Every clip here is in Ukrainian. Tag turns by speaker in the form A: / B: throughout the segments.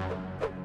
A: Thank you.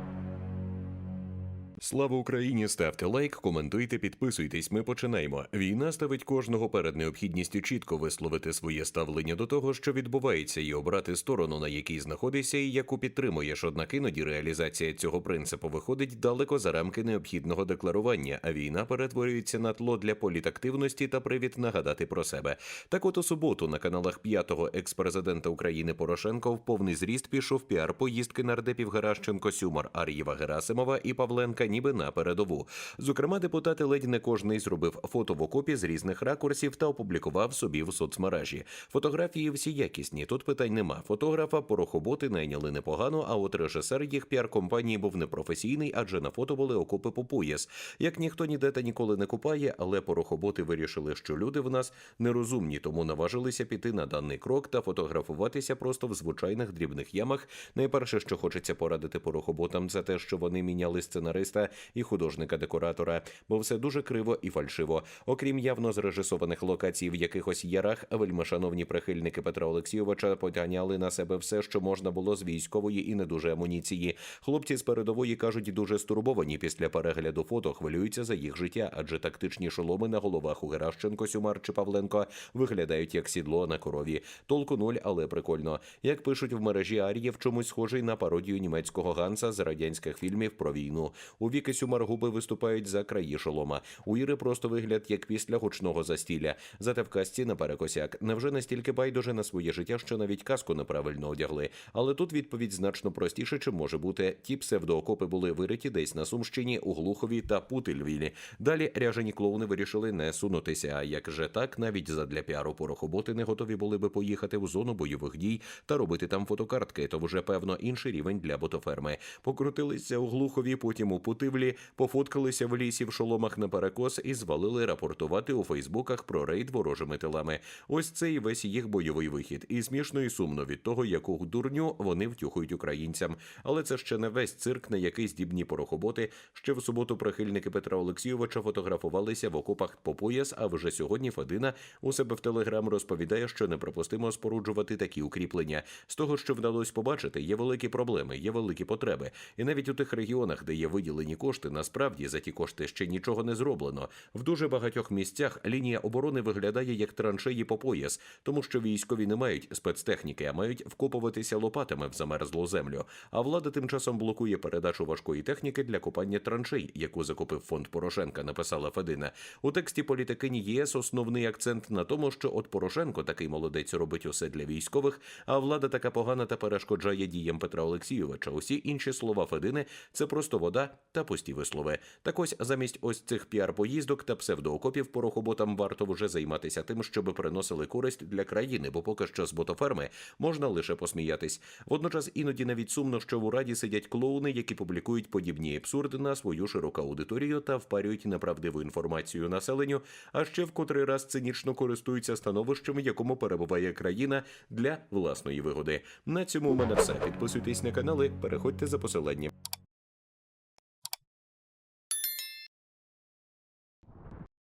A: Слава Україні! Ставте лайк, коментуйте, підписуйтесь. Ми починаємо. Війна ставить кожного перед необхідністю чітко висловити своє ставлення до того, що відбувається, і обрати сторону, на якій знаходишся, і яку підтримуєш. Однак іноді реалізація цього принципу виходить далеко за рамки необхідного декларування, а війна перетворюється на тло для політактивності та привід нагадати про себе. Так, от у суботу на каналах п'ятого екс-президента України Порошенко в повний зріст пішов піар поїздки нардепів Геращенко Сюмар, Ар'єва Герасимова і Павленка, ніби на передову. Зокрема, депутати ледь не кожний зробив фото в окопі з різних ракурсів та опублікував собі в соцмережі. Фотографії всі якісні. Тут питань нема. Фотографа порохоботи найняли непогано. А от режисер їх піар-компанії був непрофесійний, адже на фото були окопи по пояс. Як ніхто ніде та ніколи не купає, але порохоботи вирішили, що люди в нас нерозумні, тому наважилися піти на даний крок та фотографуватися просто в звичайних дрібних ямах. Найперше, що хочеться порадити порохоботам, це те, що вони міняли сценариста і художника-декоратора, бо все дуже криво і фальшиво. Окрім явно зрежисованих локацій в якихось ярах, вельмишановні прихильники Петра Олексійовича потягняли на себе все, що можна було з військової і не дуже амуніції. Хлопці з передової кажуть, дуже стурбовані після перегляду фото, хвилюються за їх життя, адже тактичні шоломи на головах у Геращенко, Сюмар чи Павленко виглядають як сідло на корові. Толку нуль, але прикольно. Як пишуть в мережі Ар'єв, чомусь схожий на пародію німецького ганса з радянських фільмів про війну. У віки Сюмар виступають за краї шолома. У Іри просто вигляд як після гучного застілля. Зате в касці наперекосяк. Невже настільки байдуже на своє життя, що навіть каску неправильно одягли? Але тут відповідь значно простіше, чим може бути. Ті псевдоокопи були вириті десь на Сумщині, у Глухові та Путильвілі. Далі ряжені клоуни вирішили не сунутися. А як же так, навіть задля піару порохоботи не готові були би поїхати в зону бойових дій та робити там фотокартки. То вже певно інший рівень для ботоферми. Покрутилися у Глухові, потім у Путивлі, пофоткалися в лісі в шоломах на перекос і звалили рапортувати у Фейсбуках про рейд ворожими тилами. Ось це і весь їх бойовий вихід. І смішно і сумно від того, яку дурню вони втюхують українцям. Але це ще не весь цирк, на який здібні порохоботи. Ще в суботу прихильники Петра Олексійовича фотографувалися в окопах по пояс. А вже сьогодні Федина у себе в телеграм розповідає, що неприпустимо споруджувати такі укріплення. З того, що вдалося побачити, є великі проблеми, є великі потреби. І навіть у тих регіонах, де є виділені кошти, насправді за ті кошти ще нічого не зроблено. В дуже багатьох місцях лінія оборони виглядає як траншеї по пояс, тому що військові не мають спецтехніки, а мають вкопуватися лопатами в замерзлу землю. А влада тим часом блокує передачу важкої техніки для копання траншей, яку закупив фонд Порошенка. Написала Федина. У тексті політикині ЄС основний акцент на тому, що от Порошенко такий молодець робить усе для військових, а влада така погана та перешкоджає діям Петра Олексійовича. Усі інші слова Федини це просто вода та пусті вислови. Так ось замість ось цих піар-поїздок та псевдоокопів порохоботам варто вже займатися тим, щоб приносили користь для країни, бо поки що з ботоферми можна лише посміятись. Водночас іноді навіть сумно, що в ураді сидять клоуни, які публікують подібні абсурди на свою широку аудиторію та впарюють неправдиву інформацію населенню, а ще в котрий раз цинічно користуються становищем, в якому перебуває країна для власної вигоди. На цьому у мене все. Підписуйтесь на канали, переходьте за посиланням.